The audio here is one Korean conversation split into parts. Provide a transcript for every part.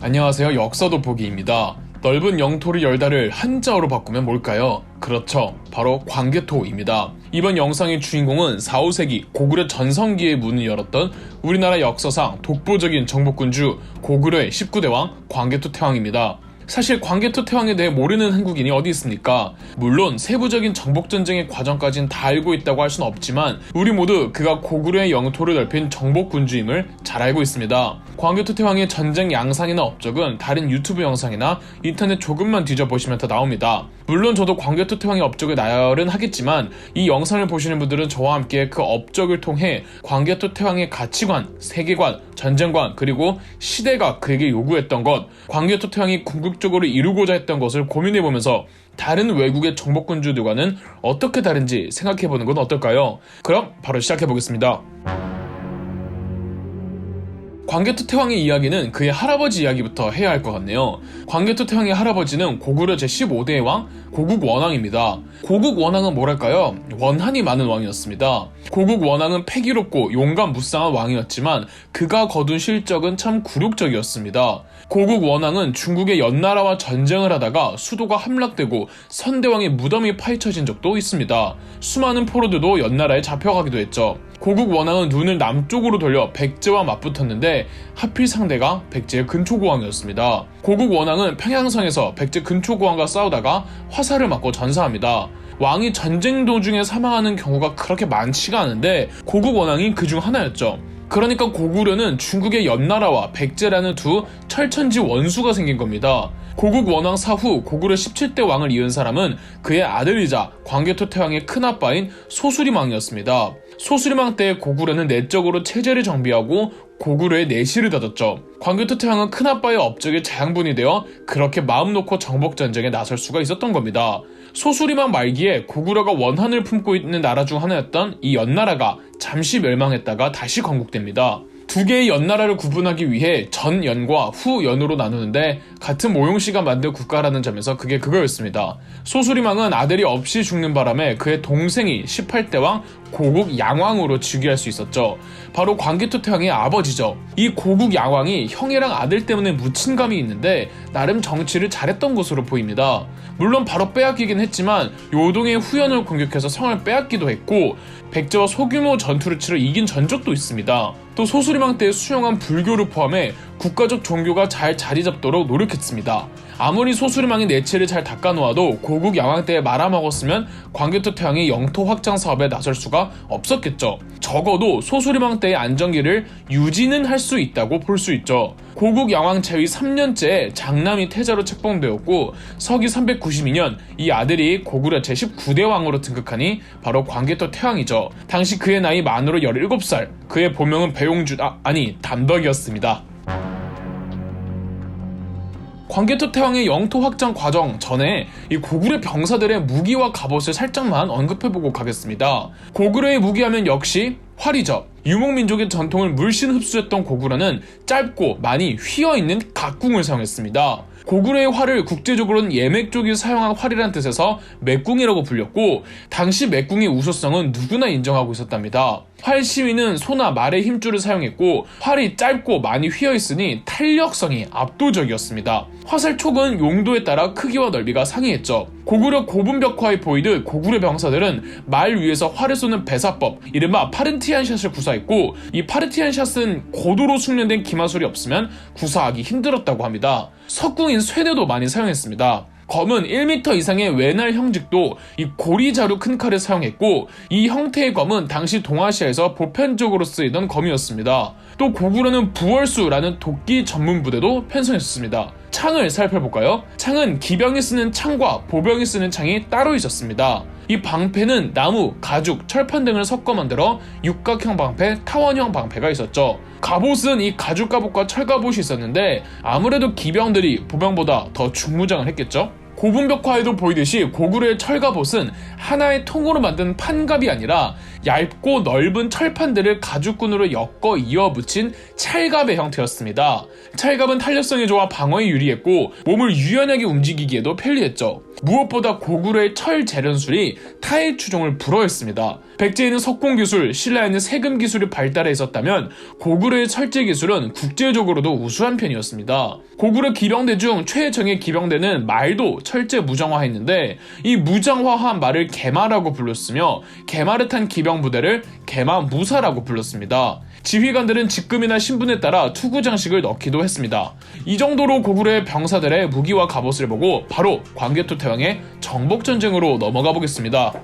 안녕하세요. 역사 돋보기입니다. 넓은 영토를 열다를 한자어로 바꾸면 뭘까요? 그렇죠. 바로 광개토입니다. 이번 영상의 주인공은 4, 5세기 고구려 전성기의 문을 열었던 우리나라 역사상 독보적인 정복군주 고구려의 19대 왕 광개토 태왕입니다. 사실 광개토 태왕에 대해 모르는 한국인이 어디 있습니까? 물론 세부적인 정복 전쟁의 과정까지는 다 알고 있다고 할 수는 없지만 우리 모두 그가 고구려의 영토를 넓힌 정복군주임을 잘 알고 있습니다. 광개토 태왕의 전쟁 양상이나 업적은 다른 유튜브 영상이나 인터넷 조금만 뒤져보시면 다 나옵니다. 물론 저도 광개토 태왕의 업적을 나열은 하겠지만 이 영상을 보시는 분들은 저와 함께 그 업적을 통해 광개토 태왕의 가치관, 세계관, 전쟁관 그리고 시대가 그에게 요구했던 것, 광개토 태왕이 궁극 적으로 이루고자 했던 것을 고민해 보면서 다른 외국의 정복군주들과는 어떻게 다른지 생각해 보는 건 어떨까요? 그럼 바로 시작해 보겠습니다. 광개토 태왕의 이야기는 그의 할아버지 이야기부터 해야 할 것 같네요. 광개토 태왕의 할아버지는 고구려 제15대의 왕 고국 원왕입니다. 고국 원왕은 뭐랄까요? 원한이 많은 왕이었습니다. 고국 원왕은 패기롭고 용감 무쌍한 왕이었지만 그가 거둔 실적은 참 굴욕적이었습니다. 고국 원왕은 중국의 연나라와 전쟁을 하다가 수도가 함락되고 선대왕의 무덤이 파헤쳐진 적도 있습니다. 수많은 포로들도 연나라에 잡혀가기도 했죠. 고국 원왕은 눈을 남쪽으로 돌려 백제와 맞붙었는데 하필 상대가 백제의 근초고왕이었습니다. 고국 원왕은 평양성에서 백제 근초고왕과 싸우다가 화살을 맞고 전사합니다. 왕이 전쟁 도중에 사망하는 경우가 그렇게 많지가 않은데 고국 원왕이 그 중 하나였죠. 그러니까 고구려는 중국의 연나라와 백제라는 두 철천지 원수가 생긴 겁니다. 고국 원왕 사후 고구려 17대 왕을 이은 사람은 그의 아들이자 광개토 태왕의 큰아빠인 소수리망이었습니다. 소수리망 때 고구려는 내적으로 체제를 정비하고 고구려의 내실을 닫았죠. 광개토 태왕은 큰아빠의 업적에 자양분이 되어 그렇게 마음 놓고 정복전쟁에 나설 수가 있었던 겁니다. 소수리망 말기에 고구려가 원한을 품고 있는 나라 중 하나였던 이 연나라가 잠시 멸망했다가 다시 건국됩니다. 두 개의 연나라를 구분하기 위해 전연과 후연으로 나누는데 같은 모용 씨가 만든 국가라는 점에서 그게 그거였습니다. 소수리망은 아들이 없이 죽는 바람에 그의 동생이 18대 왕 고국 양왕으로 즉위할 수 있었죠. 바로 광개토 태 왕의 아버지죠. 이 고국 양왕이 형이랑 아들 때문에 묻힌 감이 있는데 나름 정치를 잘했던 것으로 보입니다. 물론 바로 빼앗기긴 했지만 요동의 후연을 공격해서 성을 빼앗기도 했고 백제와 소규모 전투를 치러 이긴 전적도 있습니다. 또 소수리망 때 수용한 불교를 포함해 국가적 종교가 잘 자리 잡도록 노력했습니다. 아무리 소수리망이 내치를 잘 닦아놓아도 고국 양왕 때에 말아먹었으면 광개토 태왕이 영토 확장 사업에 나설 수가 없었겠죠. 적어도 소수리망 때의 안정기를 유지는 할 수 있다고 볼 수 있죠. 고국 양왕 제위 3년째 장남이 태자로 책봉되었고 서기 392년 이 아들이 고구려 제19대 왕으로 등극하니 바로 광개토 태왕이죠. 당시 그의 나이 만으로 17살, 그의 본명은 배용주, 아, 아니 담덕이었습니다. 광개토 태왕의 영토 확장 과정 전에 이 고구려 병사들의 무기와 갑옷을 살짝만 언급해보고 가겠습니다. 고구려의 무기하면 역시 활이죠. 유목민족의 전통을 물씬 흡수했던 고구려는 짧고 많이 휘어있는 각궁을 사용했습니다. 고구려의 활을 국제적으로는 예맥 쪽이 사용한 활이란 뜻에서 맥궁이라고 불렸고 당시 맥궁의 우수성은 누구나 인정하고 있었답니다. 활 시위는 소나 말의 힘줄을 사용했고 활이 짧고 많이 휘어 있으니 탄력성이 압도적이었습니다. 화살 촉은 용도에 따라 크기와 넓이가 상이했죠. 고구려 고분벽화에 보이듯 고구려 병사들은 말 위에서 활을 쏘는 배사법, 이른바 파른티안 샷을 구사했고 이 파르티안 샷은 고도로 숙련된 기마술이 없으면 구사하기 힘들었다고 합니다. 석궁인 쇠뇌도 많이 사용했습니다. 검은 1m 이상의 외날 형직도 이 고리자루 큰 칼을 사용했고 이 형태의 검은 당시 동아시아에서 보편적으로 쓰이던 검이었습니다. 또 고구려는 부월수라는 도끼 전문 부대도 편성했습니다. 창을 살펴볼까요? 창은 기병이 쓰는 창과 보병이 쓰는 창이 따로 있었습니다. 이 방패는 나무, 가죽, 철판 등을 섞어 만들어 육각형 방패, 타원형 방패가 있었죠. 갑옷은 이 가죽 갑옷과 철 갑옷이 있었는데 아무래도 기병들이 보병보다 더 중무장을 했겠죠. 고분벽화에도 보이듯이 고구려의 철갑옷은 하나의 통으로 만든 판갑이 아니라 얇고 넓은 철판들을 가죽끈으로 엮어 이어 붙인 찰갑의 형태였습니다. 찰갑은 탄력성이 좋아 방어에 유리했고 몸을 유연하게 움직이기에도 편리했죠. 무엇보다 고구려의 철 재련술이 타의 추종을 불허했습니다. 백제에는 석공 기술, 신라에는 세금 기술이 발달해 있었다면 고구려의 철제 기술은 국제적으로도 우수한 편이었습니다. 고구려 기병대 중 최정예 기병대는 말도 철제 무장화했는데 이 무장화한 말을 개마라고 불렀으며 개마를 탄 기병 부대를 개마 무사라고 불렀습니다. 지휘관들은 직급이나 신분에 따라 투구 장식을 넣기도 했습니다. 이 정도로 고구려의 병사들의 무기와 갑옷을 보고 바로 광개토 태왕의 정복 전쟁으로 넘어가 보겠습니다.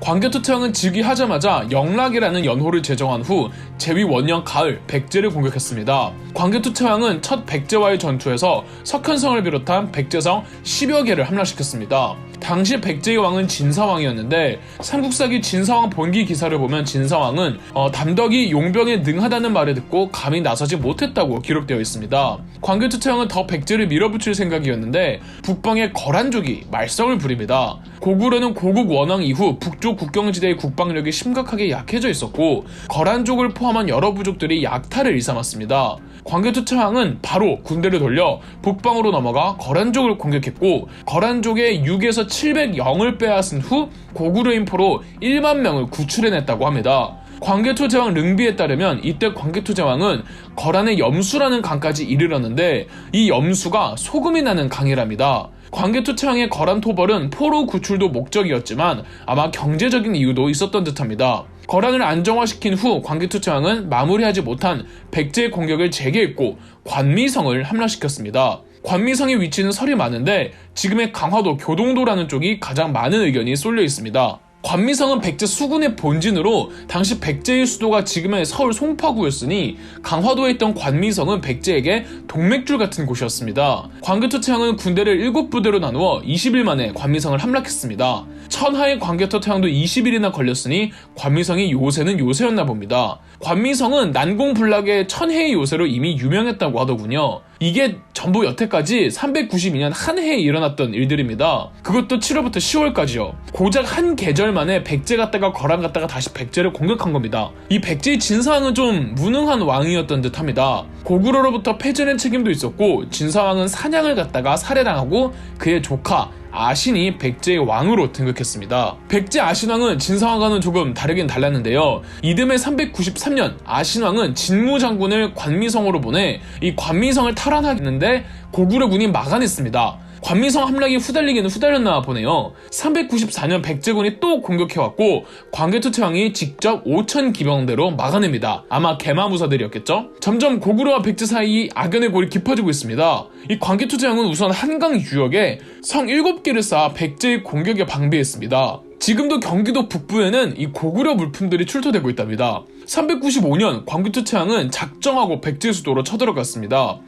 광개토 태왕은 즉위하자마자 영락이라는 연호를 제정한 후 제위 원년 가을 백제를 공격했습니다. 광개토 태왕은 첫 백제와의 전투에서 석현성을 비롯한 백제성 10여 개를 함락시켰습니다. 당시 백제의 왕은 진사왕이었는데 삼국사기 진사왕 본기 기사를 보면 진사왕은 어, 담덕이 용병에 능하다는 말을 듣고 감히 나서지 못했다고 기록되어 있습니다. 광개토 태왕은 더 백제를 밀어붙일 생각이었는데 북방의 거란족이 말썽을 부립니다. 고구려는 고국 원왕 이후 북쪽 국경지대의 국방력이 심각하게 약해져 있었고 거란족을 포 함한 여러 부족들이 약탈을 일삼았습니다. 광개토 태왕은 바로 군대를 돌려 북방으로 넘어가 거란족을 공격했고 거란족의 6에서 700영을 빼앗은 후 고구려 인 포로 1만 명을 구출해냈다고 합니다. 광개토 제왕 릉비에 따르면 이때 광개토 제왕은 거란의 염수라는 강까지 이르렀는데 이 염수가 소금이 나는 강이랍니다. 광개토 태왕의 거란 토벌은 포로 구출도 목적이었지만 아마 경제적인 이유도 있었던 듯합니다. 거란을 안정화시킨 후 광개토 태왕은 마무리하지 못한 백제의 공격을 재개했고 관미성을 함락시켰습니다. 관미성의 위치는 설이 많은데 지금의 강화도 교동도라는 쪽이 가장 많은 의견이 쏠려 있습니다. 관미성은 백제 수군의 본진으로 당시 백제의 수도가 지금의 서울 송파구였으니 강화도에 있던 관미성은 백제에게 동맥줄 같은 곳이었습니다. 광개토 태왕은 군대를 7부대로 나누어 20일 만에 관미성을 함락했습니다. 천하의 광개토 태왕도 20일이나 걸렸으니 관미성이 요새는 요새였나 봅니다. 관미성은 난공불락의 천혜의 요새로 이미 유명했다고 하더군요. 이게 전부 여태까지 392년 한 해에 일어났던 일들입니다. 그것도 7월부터 10월까지요. 고작 한 계절 만에 백제 갔다가 거란 갔다가 다시 백제를 공격한 겁니다. 이 백제의 진사왕은 좀 무능한 왕이었던 듯합니다. 고구려로부터 패전의 책임도 있었고 진사왕은 사냥을 갔다가 살해당하고 그의 조카 아신이 백제의 왕으로 등극했습니다. 백제 아신왕은 진사왕과는 조금 다르긴 달랐는데요. 이듬해 393년 아신왕은 진무 장군을 관미성으로 보내 이 관미성을 탈환하겠는데 고구려 군이 막아냈습니다. 관미성 함락이 후달리기는 후달렸나 보네요. 394년 백제군이 또 공격해왔고 광개토 태왕이 직접 5천 기병대로 막아냅니다. 아마 개마무사들이었겠죠? 점점 고구려와 백제 사이 악연의 골이 깊어지고 있습니다. 이 광개토 태왕은 우선 한강 유역에 성 7개를 쌓아 백제의 공격에 방비했습니다. 지금도 경기도 북부에는 이 고구려 물품들이 출토되고 있답니다. 395년 광개토 태왕은 작정하고 백제 수도로 쳐들어갔습니다.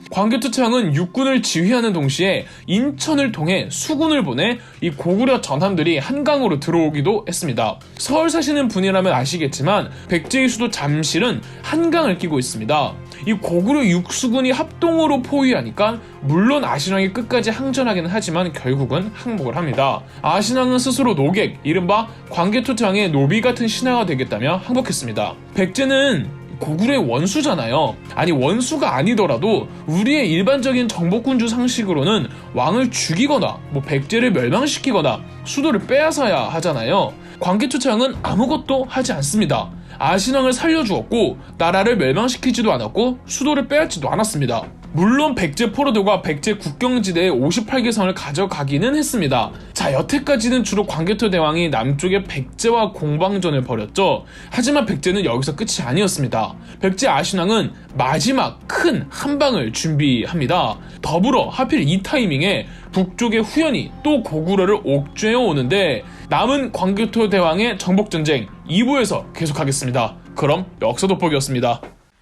태왕은 육군을 지휘하는 동시에 인천을 통해 수군을 보내 이 고구려 전함들이 한강으로 들어오기도 했습니다. 서울 사시는 분이라면 아시겠지만 백제의 수도 잠실은 한강을 끼고 있습니다. 이 고구려 육수군이 합동으로 포위하니까 물론 아신왕이 끝까지 항전하기는 하지만 결국은 항복을 합니다. 아신왕은 스스로 노객, 이른바 광개토 태왕의 노비 같은 신하가 되겠다며 항복했습니다. 백제는 고구려의 원수잖아요. 아니 원수가 아니더라도 우리의 일반적인 정복군주 상식으로는 왕을 죽이거나 뭐 백제를 멸망시키거나 수도를 빼앗아야 하잖아요. 광개토 태왕은 아무것도 하지 않습니다. 아신왕을 살려주었고 나라를 멸망시키지도 않았고 수도를 빼앗지도 않았습니다. 물론 백제 포로들과 백제 국경지대의 58개 성을 가져가기는 했습니다. 자, 여태까지는 주로 광개토 대왕이 남쪽의 백제와 공방전을 벌였죠. 하지만 백제는 여기서 끝이 아니었습니다. 백제 아신왕은 마지막 큰 한방을 준비합니다. 더불어 하필 이 타이밍에 북쪽의 후연이 또 고구려를 옥죄어 오는데 남은 광개토 대왕의 정복 전쟁 2부에서 계속하겠습니다. 그럼 역사 돋보기였습니다.